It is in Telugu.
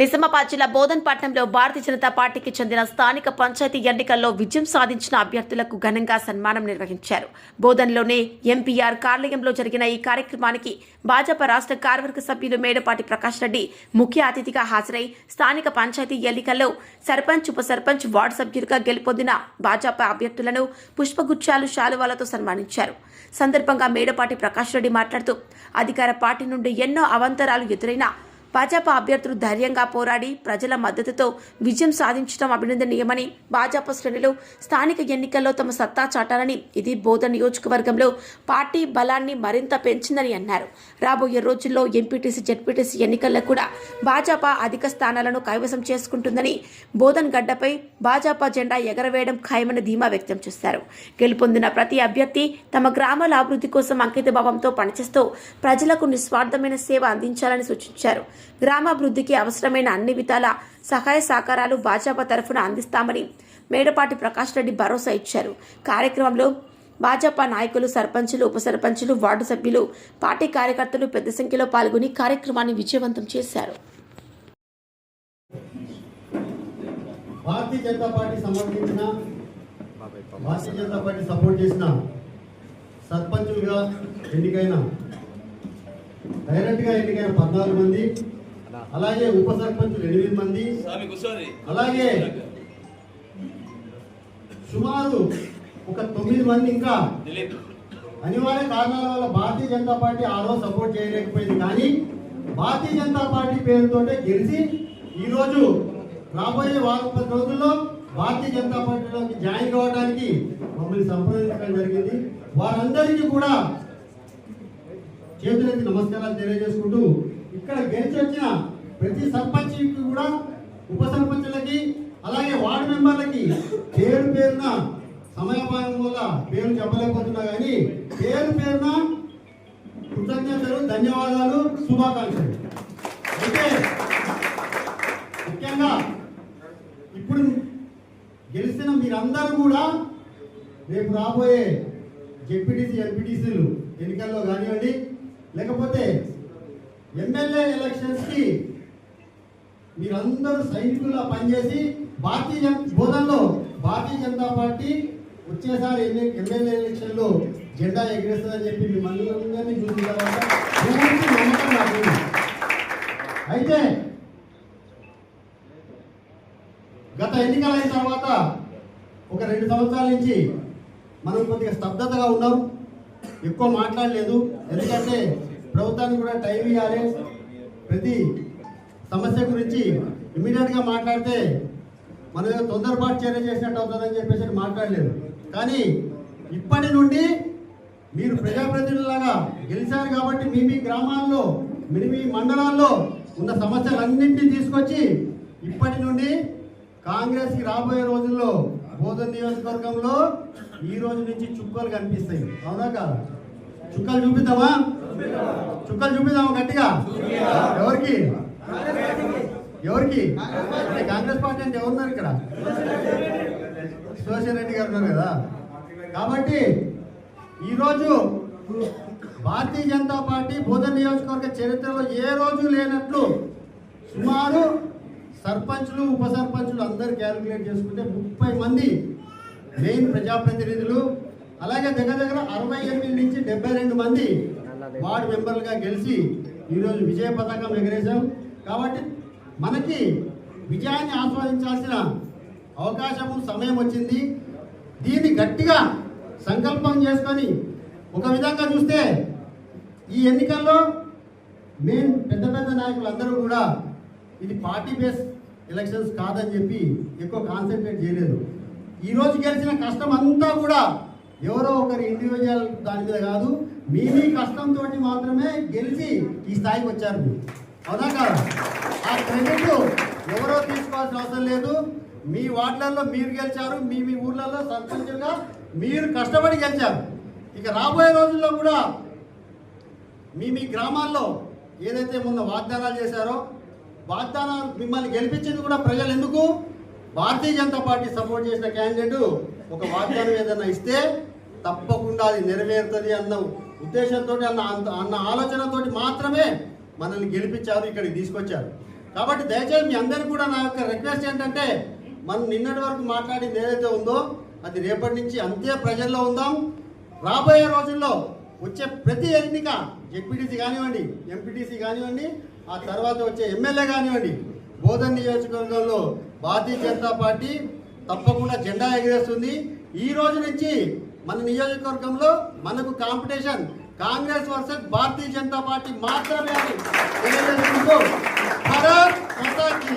నిజామాబాద్ జిల్లా బోధన్పట్నంలో భారతీయ జనతా పార్టీకి చెందిన స్థానిక పంచాయతీ ఎన్నికల్లో విజయం సాధించిన అభ్యర్థులకు ఘనంగా సన్మానం నిర్వహించారు. బోధన్లోని ఎంపీఆర్ కార్యాలయంలో జరిగిన ఈ కార్యక్రమానికి భాజపా రాష్ట్ర కార్యవర్గ సభ్యులు మేడపాటి ప్రకాష్ రెడ్డి ముఖ్య అతిథిగా హాజరై స్థానిక పంచాయతీ ఎన్నికల్లో సర్పంచ్ ఉప సర్పంచ్ వార్డు సభ్యులుగా గెలుపొందిన భాజపా అభ్యర్థులను పుష్పగుచ్చాలు శాలువాలతో సన్మానించారు. సందర్భంగా మేడపాటి ప్రకాష్ రెడ్డి మాట్లాడుతూ అధికార పార్టీ నుండి ఎన్నో అవంతరాలు ఎదురైనా భాజపా అభ్యర్థులు ధైర్యంగా పోరాడి ప్రజల మద్దతుతో విజయం సాధించడం అభినందనీయమని భాజపా శ్రేణులు స్థానిక ఎన్నికల్లో తమ సత్తా చాటాలని ఇది బోధ నియోజకవర్గంలో పార్టీ బలాన్ని మరింత పెంచిందని అన్నారు. రాబోయే రోజుల్లో ఎంపీటీసీ జెడ్పీటీసీ ఎన్నికల్లో కూడా భాజపా అధిక స్థానాలను కైవసం చేసుకుంటుందని బోధన్ గడ్డపై భాజపా జెండా ఎగరవేయడం ఖాయమని ధీమా వ్యక్తం చేశారు. గెలుపొందిన ప్రతి అభ్యర్థి తమ గ్రామాల అభివృద్ధి కోసం అంకిత భావంతో పనిచేస్తూ ప్రజలకు నిస్వార్థమైన సేవ అందించాలని సూచించారు. గ్రామాభివృద్ధికి అవసరమైన అన్ని విధాల సహాయ సహకారాలు భాజపా తరఫున అందిస్తామని మేడపాటి ప్రకాష్ రెడ్డి భరోసా ఇచ్చారు. కార్యక్రమంలో భాజపా నాయకులు సర్పంచులు ఉప సర్పంచులు వార్డు సభ్యులు పార్టీ కార్యకర్తలు పెద్ద సంఖ్యలో పాల్గొని కార్యక్రమాన్ని విజయవంతం చేశారు. భారతీయ జనతా పార్టీ సంబంధించిన భారతీయ జనతా పార్టీ సపోర్ట్ చేసిన సర్పంచులుగా ఎన్నికైన డైరెక్ట్గా ఎన్నికైన పద్నాలుగు మంది అలాగే ఉప సర్పంచులు ఎనిమిది మంది. అలాగే సుమారు ఒక తొమ్మిది మంది ఇంకా అనివార్య కారణాల వల్ల భారతీయ జనతా పార్టీ ఆ రోజు సపోర్ట్ చేయలేకపోయింది. కానీ భారతీయ జనతా పార్టీ పేరుతోటే గెలిచి ఈ రోజు రాబోయే వారం పది రోజుల్లో భారతీయ జనతా పార్టీలోకి జాయిన్ కావడానికి మమ్మల్ని సంప్రదించడం జరిగింది. వారందరికీ కూడా చేతులెత్తి నమస్కారాలు తెలియజేసుకుంటూ ఇక్కడ గెలిచి వచ్చిన ప్రతి సర్పంచ్కి కూడా ఉప సర్పంచులకి అలాగే వార్డు మెంబర్లకి పేరు పేరున సమయపాలన వల్ల పేరు చెప్పలేకపోతున్నా కానీ పేరు పేరున కృతజ్ఞతలు ధన్యవాదాలు శుభాకాంక్షలు. అయితే ముఖ్యంగా ఇప్పుడు గెలిచిన మీరందరూ కూడా రేపు రాబోయే జెడ్పీటీసీ ఎంపీటీసీలు ఎన్నికల్లో కానివ్వండి లేకపోతే ఎమ్మెల్యే ఎలక్షన్స్కి మీరందరూ సైనికుల్లో పనిచేసి భారతీయ జన బోధనలో భారతీయ జనతా పార్టీ వచ్చేసారి ఎన్ని ఎమ్మెల్యే ఎలక్షన్లో జెండా ఎగిరేస్తుందని చెప్పి మీ మందులందరినీ చూసిన తర్వాత అయితే గత ఎన్నికలైన తర్వాత ఒక రెండు సంవత్సరాల నుంచి మనం కొద్దిగా స్తబ్దతగా ఉన్నాం. ఎక్కువ మాట్లాడలేదు. ఎందుకంటే ప్రభుత్వానికి కూడా టైం ఇవ్వాలి. ప్రతి సమస్య గురించి ఇమీడియట్గా మాట్లాడితే మనం తొందరపాటు చర్య చేసినట్టు అవుతుందని చెప్పేసి మాట్లాడలేదు. కానీ ఇప్పటి నుండి మీరు ప్రజాప్రతినిధులాగా గెలిచారు కాబట్టి మీ మీ గ్రామాల్లో మీ మీ మండలాల్లో ఉన్న సమస్యలన్నింటినీ తీసుకొచ్చి ఇప్పటి నుండి కాంగ్రెస్కి రాబోయే రోజుల్లో బోధన నియోజకవర్గంలో ఈ రోజు నుంచి చుక్కలు కనిపిస్తాయి. అవునా కాదు? చుక్కలు చూపిద్దామా? చుక్కలు చూపిద్దామా గట్టిగా? ఎవరికి? ఎవరికి? కాంగ్రెస్ పార్టీ అంటే ఎవరున్నారు ఇక్కడ? సురేష్ రెడ్డి గారు ఉన్నారు కదా. కాబట్టి ఈరోజు భారతీయ జనతా పార్టీ బోధన నియోజకవర్గ చరిత్రలో ఏ రోజు లేనట్లు సుమారు సర్పంచ్లు ఉప సర్పంచ్లు అందరు క్యాలిక్యులేట్ చేసుకుంటే ముప్పై మంది మెయిన్ ప్రజాప్రతినిధులు అలాగే దగ్గర దగ్గర అరవై ఎనిమిది నుంచి డెబ్బై రెండు మంది వార్డు మెంబర్లుగా గెలిచి ఈరోజు విజయ పథకం ఎగరేశాం. కాబట్టి మనకి విజయాన్ని ఆస్వాదించాల్సిన అవకాశము సమయం వచ్చింది. దీన్ని గట్టిగా సంకల్పం చేసుకొని ఒక విధంగా చూస్తే ఈ ఎన్నికల్లో మేము పెద్ద పెద్ద నాయకులందరూ కూడా ఇది పార్టీ బేస్ ఎలక్షన్స్ కాదని చెప్పి ఎక్కువ కాన్సన్ట్రేట్ చేయలేదు. ఈరోజు గెలిచిన కష్టం అంతా కూడా ఎవరో ఒకరి ఇండివిజువల్ దాని మీద కాదు మీ మీ కష్టంతో మాత్రమే గెలిచి ఈ స్థాయికి వచ్చారు మీరు అవునా ఆ క్రెడిట్ ఎవరో తీసుకోవాల్సిన అవసరం లేదు. మీ వార్డులలో మీరు గెలిచారు మీ మీ ఊర్లలో సర్పంచులుగా మీరు కష్టపడి గెలిచారు. ఇక రాబోయే రోజుల్లో కూడా మీ మీ గ్రామాల్లో ఏదైతే మొన్న వాగ్దానాలు చేశారో వాగ్దానాలు మిమ్మల్ని గెలిపించింది కూడా ప్రజలు ఎందుకు? భారతీయ జనతా పార్టీ సపోర్ట్ చేసిన క్యాండిడేట్ ఒక వాగ్దానం ఏదైనా ఇస్తే తప్పకుండా అది నెరవేరుతుంది అన్న ఉద్దేశంతో అన్న అంత- అన్న ఆలోచనతోటి మాత్రమే మనల్ని గెలిపించారు ఇక్కడికి తీసుకొచ్చారు. కాబట్టి దయచేసి మీ అందరికీ కూడా నా యొక్క రిక్వెస్ట్ ఏంటంటే మనం నిన్నటి వరకు మాట్లాడింది ఏదైతే ఉందో అది రేపటి నుంచి అంతే ప్రజల్లో ఉందాం. రాబోయే రోజుల్లో వచ్చే ప్రతి ఎన్నిక జెడ్పీటీసీ కానివ్వండి ఎంపీటీసీ కానివ్వండి ఆ తర్వాత వచ్చే ఎమ్మెల్యే కానివ్వండి బోధన్ నియోజకవర్గంలో భారతీయ జనతా పార్టీ తప్పకుండా జెండా ఎగరేస్తుంది. ఈ రోజు నుంచి మన నియోజకవర్గంలో మనకు competition Congress versus Bharatiya Janata party మాత్రమే అని తెలియజేసుకుంటూ భారత్ మాతా కీ